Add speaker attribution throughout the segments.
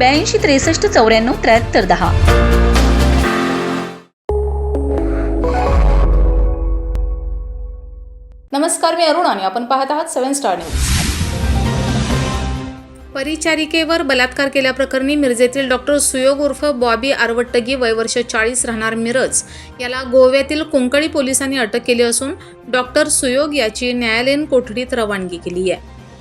Speaker 1: ब्याऐंशी त्रेसष्ट चौऱ्याण्णव त्र्याहत्तर दहा.
Speaker 2: नमस्कार मी अरुण आणि आपण पाहत आहात सेवन स्टार न्यूज. परिचारिकेवर बलात्कार केल्याप्रकरणी मिरजेतील डॉक्टर सुयोग उर्फ बॉबी आरवट्टगी वयवर्ष चाळीस राहणार मिरज. याला गोव्यातील कुंकळी पोलिसांनी अटक केली असून डॉक्टर सुयोग याची न्यायालयीन कोठडीत रवानगी केली आहे.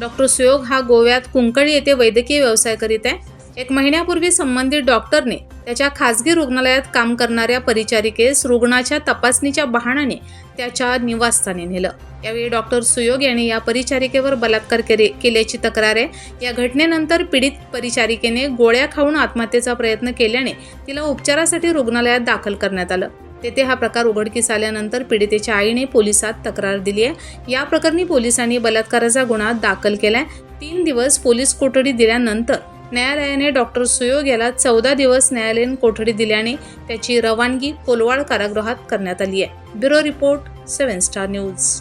Speaker 2: डॉक्टर सुयोग हा गोव्यात कुंकळी येथे वैद्यकीय व्यवसाय करीत आहे. एक महिन्यापूर्वी संबंधित डॉक्टरने त्याच्या खासगी रुग्णालयात काम करणाऱ्या परिचारिकेस रुग्णाच्या तपासणीच्या बहाण्याने त्याच्या निवासस्थानी नेलं. यावेळी डॉक्टर सुयोग यांनी या परिचारिकेवर बलात्कार केले केल्याची तक्रार. आहे या घटनेनंतर पीडित परिचारिकेने गोळ्या खाऊन आत्महत्येचा प्रयत्न केल्याने तिला उपचारासाठी रुग्णालयात दाखल करण्यात आलं. तेथे हा प्रकार उघडकीस आल्यानंतर पीडितेच्या आईने पोलिसात तक्रार दिली आहे या प्रकरणी पोलिसांनी बलात्काराचा गुन्हा दाखल केलाय. तीन दिवस पोलीस कोठडी दिल्यानंतर न्यायालयाने डॉक्टर सुयोग याला चौदा दिवस न्यायालयीन कोठडी दिल्याने त्याची रवानगी कोलवाड कारागृहात करण्यात आली आहे. Bureau report Seven Star News.